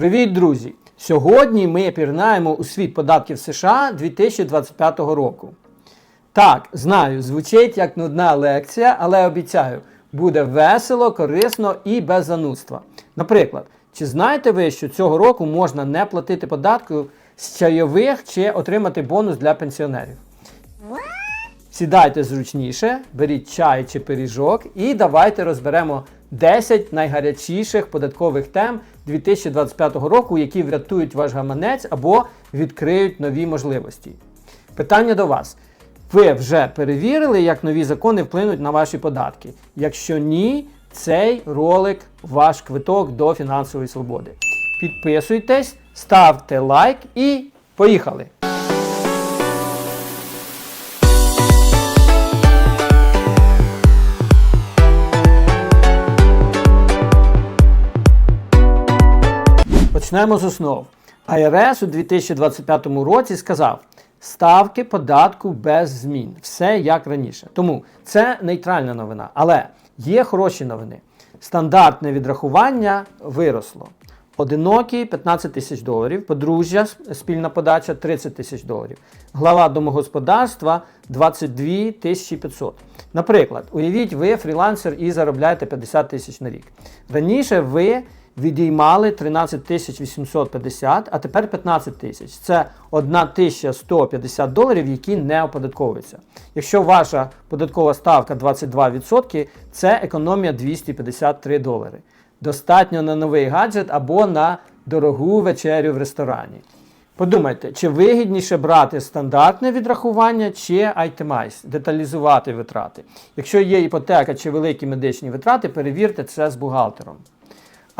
Привіт, друзі! Сьогодні ми пірнаємо у світ податків США 2025 року. Так, знаю, звучить як нудна лекція, але обіцяю, буде весело, корисно і без занудства. Наприклад, чи знаєте ви, що цього року можна не платити податку з чайових чи отримати бонус для пенсіонерів? Сідайте зручніше, беріть чай чи пиріжок і давайте розберемо 10 найгарячіших податкових тем 2025 року, які врятують ваш гаманець або відкриють нові можливості. Питання до вас. Ви вже перевірили, як нові закони вплинуть на ваші податки? Якщо ні, цей ролик ваш квиток до фінансової свободи. Підписуйтесь, ставте лайк і поїхали! Почнемо з основ. АРС у 2025 році сказав: ставки податку без змін. Все як раніше. Тому це нейтральна новина. Але є хороші новини. Стандартне відрахування виросло. Одинокі 15 тисяч доларів, подружжя спільна подача 30 тисяч доларів. Глава домогосподарства 22 тисячі 500. Наприклад, уявіть, ви фрілансер і заробляєте 50 тисяч на рік. Раніше ви відіймали 13 тисяч 850, а тепер 15 тисяч. Це 1150 доларів, які не оподатковуються. Якщо ваша податкова ставка 22%, це економія 253 долари. Достатньо на новий гаджет або на дорогу вечерю в ресторані. Подумайте, чи вигідніше брати стандартне відрахування чи Itemize, деталізувати витрати. Якщо є іпотека чи великі медичні витрати, перевірте це з бухгалтером.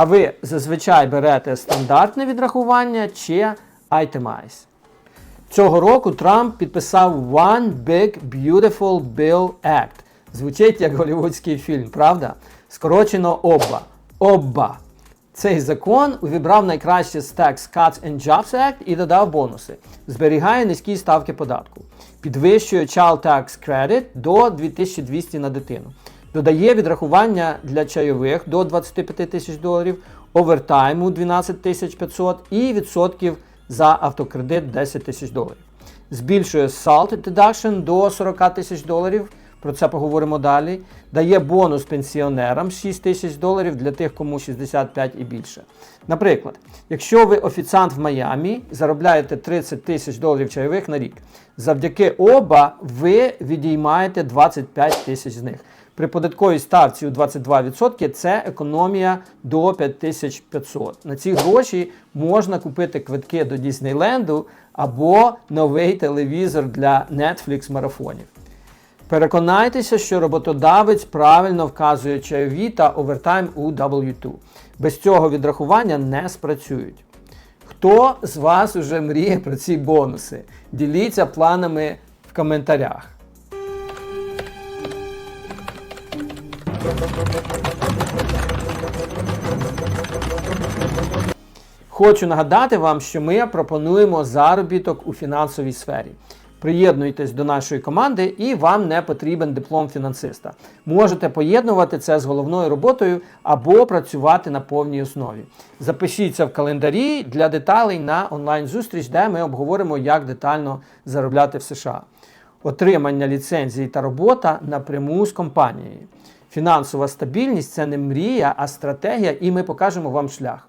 А ви зазвичай берете стандартне відрахування чи Itemize. Цього року Трамп підписав One Big Beautiful Bill Act. Звучить як голівудський фільм, правда? Скорочено ОБА. ОБА. Цей закон увібрав найкраще з Tax Cuts and Jobs Act і додав бонуси. Зберігає низькі ставки податку. Підвищує Child Tax Credit до 2200 на дитину. Додає відрахування для чайових до 25 тисяч доларів, овертайму 12 тисяч 500 і відсотків за автокредит 10 тисяч доларів. Збільшує SALT deduction до 40 тисяч доларів. Про це поговоримо далі. Дає бонус пенсіонерам 6 тисяч доларів для тих, кому 65 і більше. Наприклад, якщо ви офіціант в Майамі, заробляєте 30 тисяч доларів чайових на рік, завдяки оба ви відіймаєте 25 тисяч з них. При податковій ставці у 22% це економія до 5500. На ці гроші можна купити квитки до Діснейленду або новий телевізор для Netflix марафонів. Переконайтеся, що роботодавець правильно вказує чайові та овертайм у W2. Без цього відрахування не спрацюють. Хто з вас уже мріє про ці бонуси? Діліться планами в коментарях. Хочу нагадати вам, що ми пропонуємо заробіток у фінансовій сфері. Приєднуйтесь до нашої команди і вам не потрібен диплом фінансиста. Можете поєднувати це з головною роботою або працювати на повній основі. Запишіться в календарі для деталей на онлайн-зустріч, де ми обговоримо, як детально заробляти в США. Отримання ліцензії та робота напряму з компанією. Фінансова стабільність це не мрія, а стратегія, і ми покажемо вам шлях.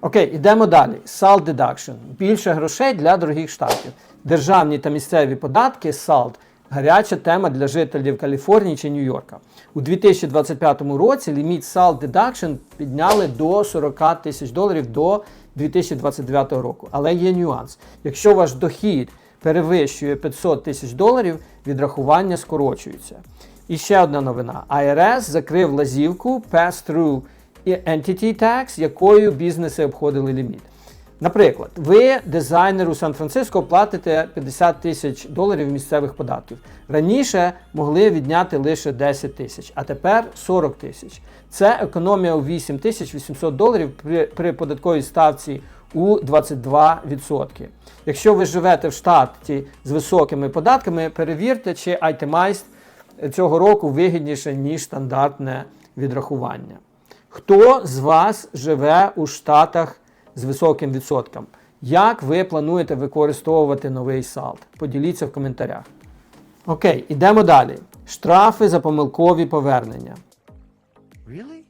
Окей, йдемо далі. SALT deduction. Більше грошей для дорогих штатів. Державні та місцеві податки SALT – гаряча тема для жителів Каліфорнії чи Нью-Йорка. У 2025 році ліміт SALT deduction підняли до 40 тисяч доларів до 2029 року. Але є нюанс. Якщо ваш дохід перевищує 500 тисяч доларів, відрахування скорочується. І ще одна новина. IRS закрив лазівку Pass-Through Entity Tax, якою бізнеси обходили ліміт. Наприклад, ви дизайнер у Сан-Франциско платите 50 тисяч доларів місцевих податків. Раніше могли відняти лише 10 тисяч, а тепер 40 тисяч. Це економія у 8 тисяч 800 доларів при, при податковій ставці у 22%. Якщо ви живете в штаті з високими податками, перевірте, чи Itemized цього року вигідніше, ніж стандартне відрахування. Хто з вас живе у штатах з високим відсотком. Як ви плануєте використовувати новий салт? Поділіться в коментарях. Окей, ідемо далі. Штрафи за помилкові повернення. Really?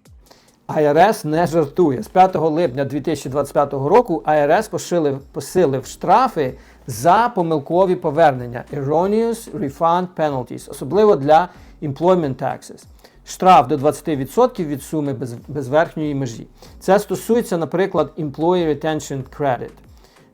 IRS не жартує. З 5 липня 2025 року IRS посилив, посилив штрафи за помилкові повернення Erroneous Refund Penalties, особливо для Employment Taxes. Штраф до 20% від суми без, без верхньої межі. Це стосується, наприклад, Employee Retention Credit,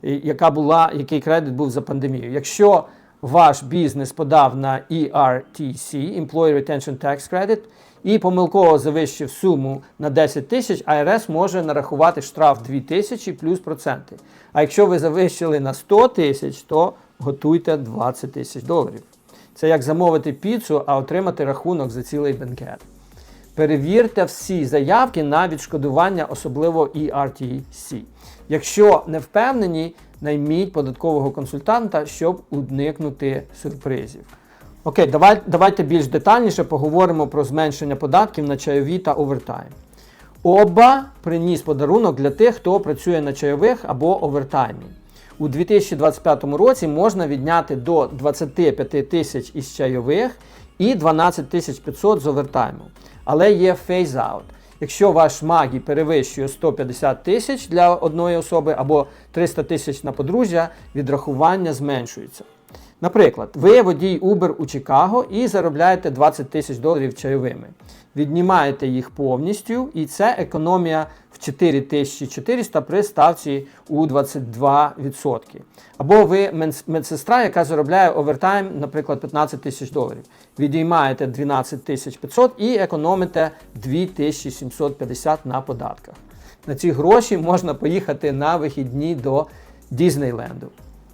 яка була, який кредит був за пандемію. Якщо ваш бізнес подав на ERTC, Employee Retention Tax Credit, і помилково завищив суму на 10 тисяч, IRS може нарахувати штраф 2 тисячі плюс проценти. А якщо ви завищили на 100 тисяч, то готуйте 20 тисяч доларів. Це як замовити піцу, а отримати рахунок за цілий бенкет. Перевірте всі заявки на відшкодування, особливо ERTC. Якщо не впевнені, найміть податкового консультанта, щоб уникнути сюрпризів. Окей, давай, давайте більш детальніше поговоримо про зменшення податків на чайові та овертайм. Оба приніс подарунок для тих, хто працює на чайових або овертаймі. У 2025 році можна відняти до 25 тисяч із чайових і 12 тисяч 500 з овертайму. Але є фейз-аут. Якщо ваш магі перевищує 150 тисяч для одної особи або 300 тисяч на подружжя, відрахування зменшується. Наприклад, ви водій Uber у Чикаго і заробляєте 20 тисяч доларів чайовими. Віднімаєте їх повністю, і це економія в 4400 при ставці у 22%. Або ви медсестра, яка заробляє овертайм, наприклад, 15 тисяч доларів. Відіймаєте 12 тисяч 500 і економите 2750 на податках. На ці гроші можна поїхати на вихідні до Дізнейленду.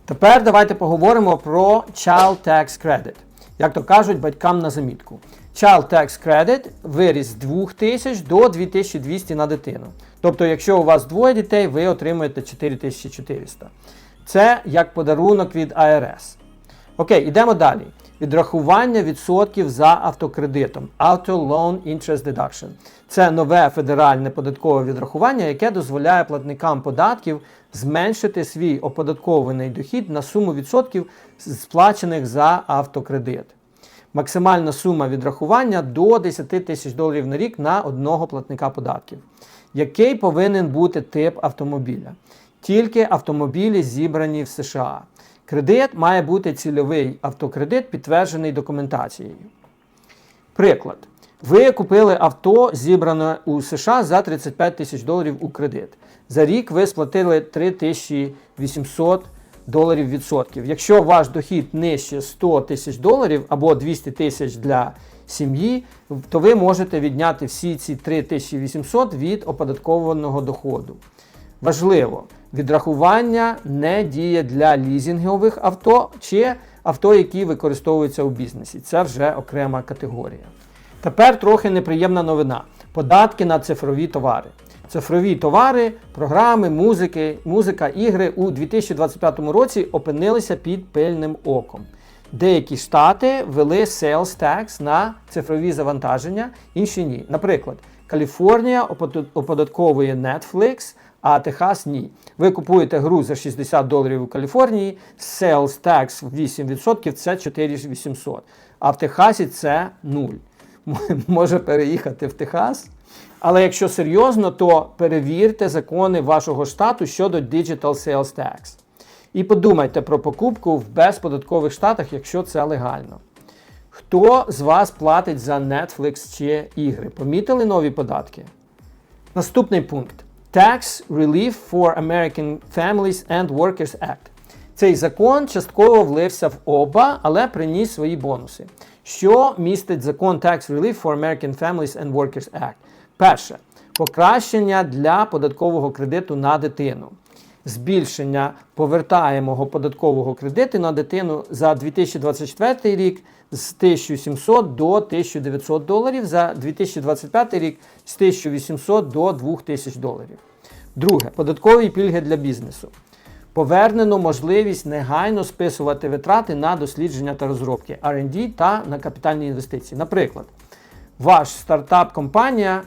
Тепер давайте поговоримо про Child Tax Credit. Як то кажуть, батькам на замітку. Child Tax Credit виріс з 2000 до 2200 на дитину. Тобто, якщо у вас двоє дітей, ви отримуєте 4400. Це як подарунок від IRS. Окей, йдемо далі. Відрахування відсотків за автокредитом. Auto Loan Interest Deduction. Це нове федеральне податкове відрахування, яке дозволяє платникам податків зменшити свій оподаткований дохід на суму відсотків, сплачених за автокредит. Максимальна сума відрахування до 10 тисяч доларів на рік на одного платника податків. Який повинен бути тип автомобіля? Тільки автомобілі зібрані в США. Кредит має бути цільовий автокредит, підтверджений документацією. Приклад. Ви купили авто, зібране у США за 35 тисяч доларів у кредит. За рік ви сплатили 3800 доларів відсотків. Якщо ваш дохід нижче 100 тисяч доларів або 200 тисяч для сім'ї, то ви можете відняти всі ці 3800 від оподаткованого доходу. Важливо, відрахування не діє для лізінгових авто чи авто, які використовуються у бізнесі. Це вже окрема категорія. Тепер трохи неприємна новина: податки на цифрові товари. Цифрові товари, програми, музики, музика, ігри у 2025 році опинилися під пильним оком. Деякі штати ввели sales tax на цифрові завантаження, інші ні. Наприклад, Каліфорнія оподатковує Netflix, а Техас ні. Ви купуєте гру за 60 доларів у Каліфорнії, sales tax 8% це 4800. А в Техасі це 0. Може переїхати в Техас. Але якщо серйозно, то перевірте закони вашого штату щодо Digital Sales Tax. І подумайте про покупку в безподаткових штатах, якщо це легально. Хто з вас платить за Netflix чи ігри? Помітили нові податки? Наступний пункт: Tax Relief for American Families and Workers Act. Цей закон частково влився в оба, але приніс свої бонуси. Що містить закон Tax Relief for American Families and Workers Act? Перше покращення для податкового кредиту на дитину. Збільшення повертаємого податкового кредиту на дитину за 2024 рік з 1700 до 1900 доларів, за 2025 рік з 1800 до 2000 доларів. Друге податкові пільги для бізнесу. Повернено можливість негайно списувати витрати на дослідження та розробки R&D та на капітальні інвестиції. Наприклад, ваш стартап-компанія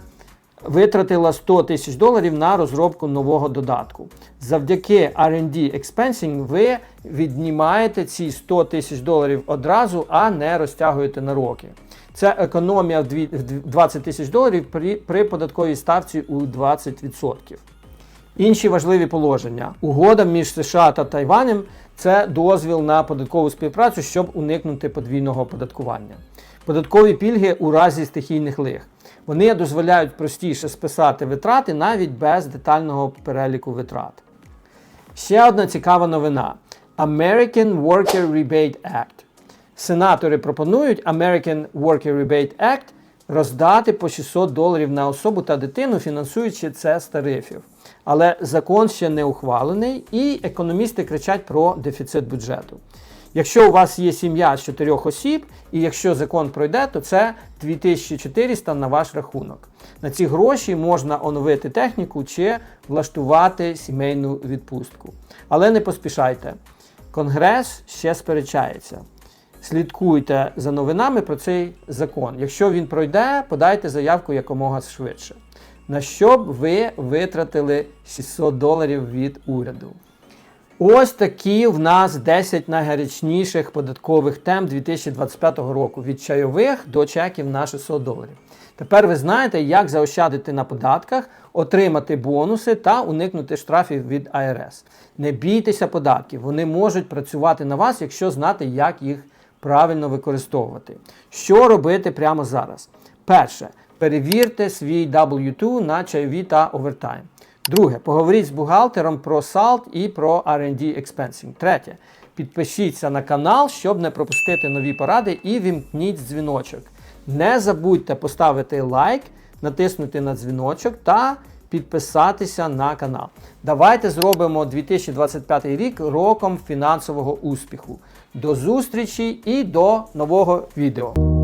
витратила 100 тисяч доларів на розробку нового додатку. Завдяки R&D Expensing ви віднімаєте ці 100 тисяч доларів одразу, а не розтягуєте на роки. Це економія в 20 тисяч доларів при, податковій ставці у 20%. Інші важливі положення. Угода між США та Тайванем це дозвіл на податкову співпрацю, щоб уникнути подвійного оподаткування. Податкові пільги у разі стихійних лих. Вони дозволяють простіше списати витрати навіть без детального переліку витрат. Ще одна цікава новина: American Worker Rebate Act. Сенатори пропонують American Worker Rebate Act роздати по 600 доларів на особу та дитину, фінансуючи це з тарифів. Але закон ще не ухвалений, і економісти кричать про дефіцит бюджету. Якщо у вас є сім'я з чотирьох осіб, і якщо закон пройде, то це 2400 на ваш рахунок. На ці гроші можна оновити техніку чи влаштувати сімейну відпустку. Але не поспішайте. Конгрес ще сперечається. Слідкуйте за новинами про цей закон. Якщо він пройде, подайте заявку якомога швидше. На що б ви витратили 600 доларів від уряду? Ось такі в нас 10 найгарячніших податкових тем 2025 року від чайових до чеків на 600 доларів. Тепер ви знаєте, як заощадити на податках, отримати бонуси та уникнути штрафів від АРС. Не бійтеся податків, вони можуть працювати на вас, якщо знати, як їх правильно використовувати. Що робити прямо зараз? Перше, перевірте свій W2 на чайові та овертайм. Друге, поговоріть з бухгалтером про SALT і про R&D Expensing. Третє, підпишіться на канал, щоб не пропустити нові поради і вімкніть дзвіночок. Не забудьте поставити лайк, натиснути на дзвіночок та підписатися на канал. Давайте зробимо 2025 рік роком фінансового успіху. До зустрічі і до нового відео.